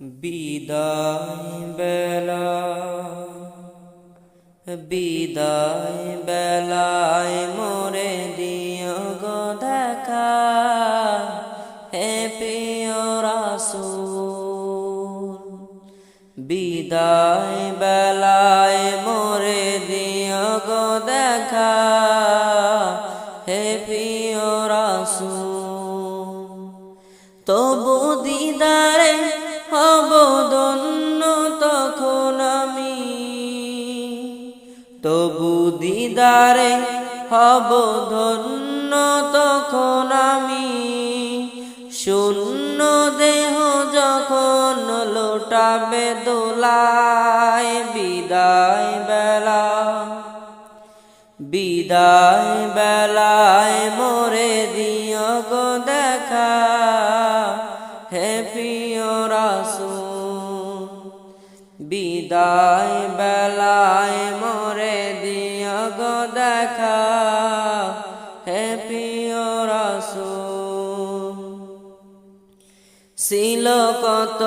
বিদায় বেলা, বিদায় বেলায় মোরে দিও গো দেখা, হে প্রিয় রাসূল। বিদায় বেলায় মোরে দিও গো দেখা, হে প্রিয় রাসূল। তবু দিদারে ধন্য তখন আমি। তবু দিদারে হব ধন্য তখন আমি। শূন্য দেহ যখন লোটাবে দোলায় বিদায় বেলা। বিদায় বেলায় মোরে গো দেখা। হে বিদায় বেলায় মরে দিও গো দেখা। হে প্রিয় রাসূল, ছিল কত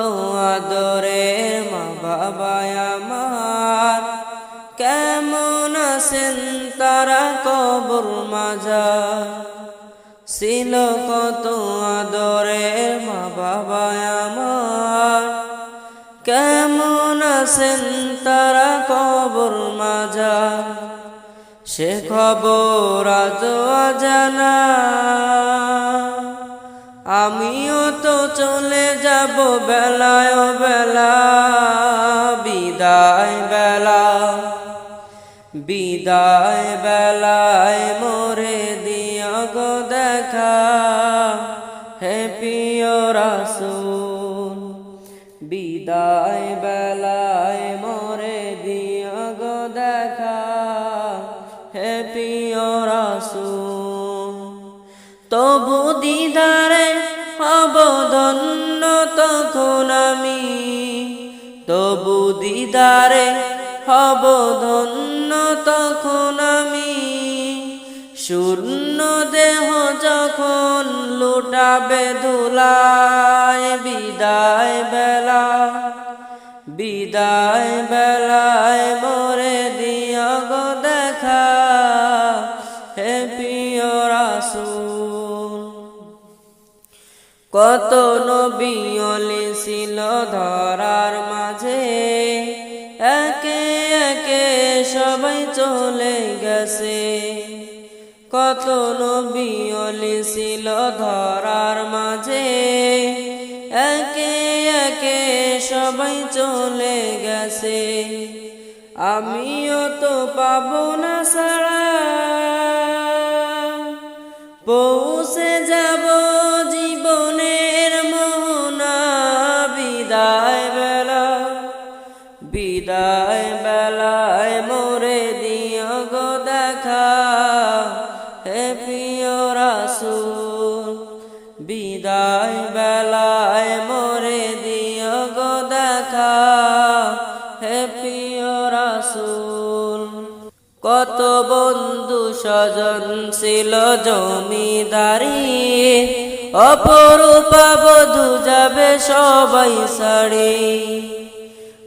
আদরের মা বাবা আমার। কেমন আছেন তারা কবর মাজা ছিল কত আদরের মা বাবা কেমন আছেন তারা কবর মাজা সে খবর আজ জানা আমিও তো চলে যাব বেলায় বেলা, বিদায় বেলা, বিদায় বেলায় বিদায় বেলায় মোরে দিও গো দেখা। হে প্রিয় রাসূল, তবু দিদারে অবদন্ন তখন আমি। তবু দিদারে অবদন্ন তখন আমি। শূন্য দেহ যখন লুটাবে ধুলায় বিদায়। বিদায় বেলায় মোরে দিও গো দেখা। হে প্রিয় রাসূল, কত নবী ছিল ধরার মাঝে। একে একে সবাই চলে গেছে। কত নবী ছিল ধরার মাঝে। সবাই চলে গেছে। আমিও তো পাবো না সারা পৌঁছে যাব জীবনের মোহনা। বিদায় বেলা, বিদায় বেলায় মোরে দিও গো দেখা। দেখা হে প্রিয় রাসূল, কত বন্ধু স্বজন ছিল জমিদারি। অপরূপা বধু যাবে সবাই সাড়ি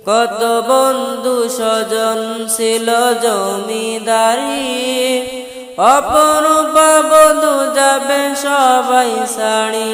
কত বন্ধু স্বজন ছিল জমিদারি। অপরূপা বধু যাবে সবাই সাড়ি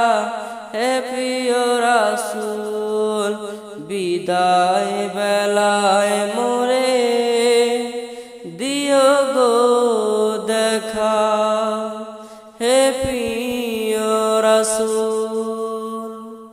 প্রিয় রাসূল।